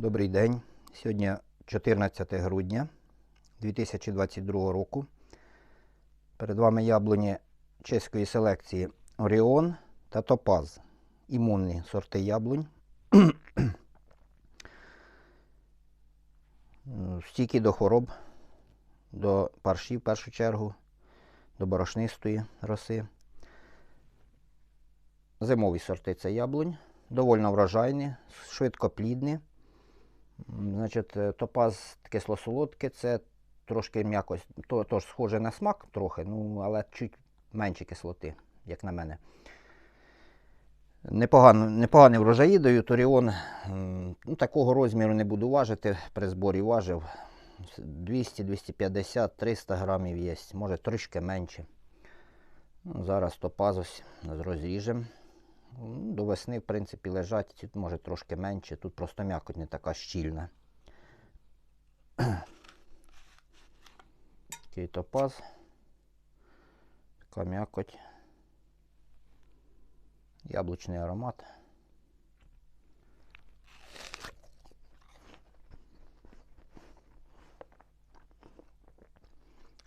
Добрий день. Сьогодні 14 грудня 2022 року. Перед вами яблуні чеської селекції Оріон та Топаз. Імунні сорти яблунь. Стійкі до хвороб, до паршів в першу чергу, до борошнистої роси. Зимові сорти це яблунь, довольно врожайні, швидкоплідні. Значить, е, топаз кисло-солодке, це трошки м'якось, то, тож схоже на смак трохи, ну, але чуть менше кислоти, як на мене. Непогано, непоганий врожаї дають Оріон. М, Ну, такого розміру не буду важити. При зборі важив 200, 250, 300 грамів є, може трішки менше. Ну, зараз топаз ось розріжемо. Ну, До весни, в принципі, лежать, тут може трошки менше, тут просто м'якоть не така щільна. Такий топаз. Така м'якоть. Яблучний аромат.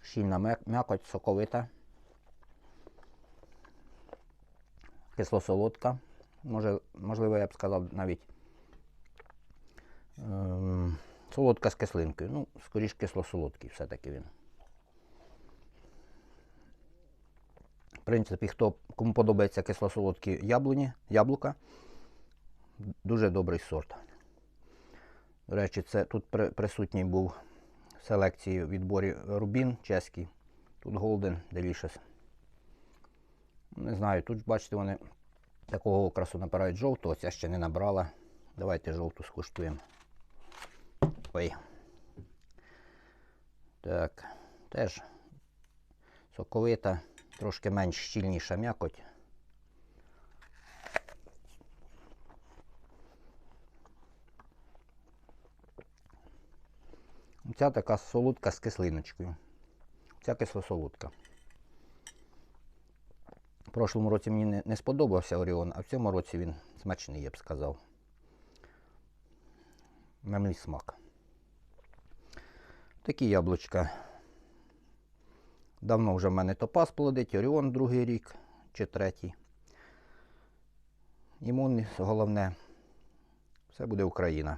Щільна м'якоть, соковита. Кисло-солодка. Може, можливо, я б сказав навіть ем, солодка з кислинкою. Ну, скоріш кисло-солодкий все-таки він. В принципі, хто, кому подобається кисло-солодкі яблуні, яблука, дуже добрий сорт. До речі, це тут присутній був в селекції відборі Рубін чеський. Тут Golden Delicious. Не знаю, тут, бачите, вони такого окрасу набирають жовтого, ця ще не набрала. Давайте жовту скуштуємо. Ой. Так, теж соковита, трошки менш щільніша м'якоть. Ця така солодка з кислиночкою. Ця кисло-солодка. В прошлому році мені не, сподобався Оріон, а в цьому році він смачний, я б сказав. Мемлі смак. Такі яблучка. Давно вже в мене топаз плодить, Оріон другий рік чи третій. Імунний, головне. Все буде Україна.